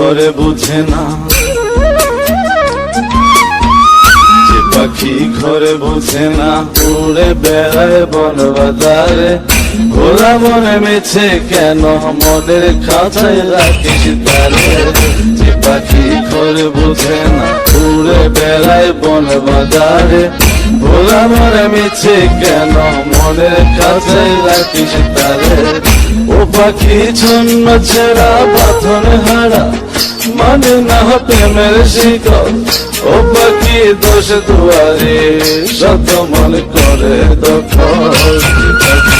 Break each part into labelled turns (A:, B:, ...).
A: ঘরে বুঝে না পাখি ঘরে বুঝে না, উড়ে বেড়ায় বন বাজারে ঘোরা মনে মেছে কেন মনের খাঁচায় রাখিস তারে। যে পাখি ঘরে বুঝে না, উড়ে বেড়ায় বন বাজারে ঘোরা মনে মেছে কেন মনের খাঁচায় রাখিস তারে। ও পাখি ছন্ন ছেড়া বাথন হারা মানে না প্রেমের শিকল ও পাখি দোষ দুয়ারে শত মন করে দখল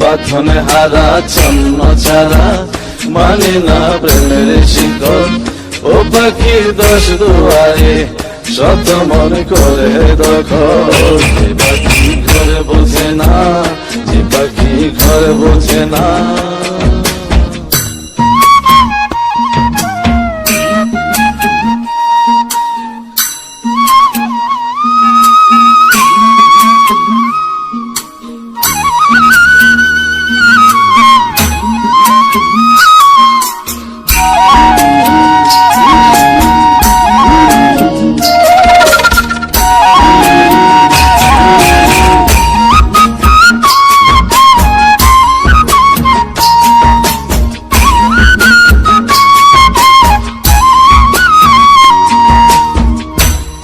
A: বাঁধনে হারা ছন্ন ছাড়া মানে না প্রেমের শিকল ও পাখি দশ দুয়ারে, শত মনে করে দখল। যে পাখি ঘরে বোঝে না, যে পাখি ঘরে বোঝে না।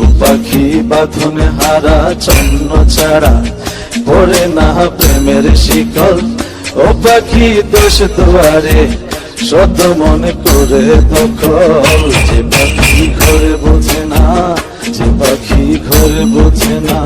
A: ও পাখি বাঁধনে হারা, চন্ন ছাড়া পড়ে না প্রেমের শিকল। ও পাখি দোষ দুয়ারে, শত মনে করে দখল। যে পাখি ঘরে বোঝে না, যে পাখি ঘরে বোঝে না।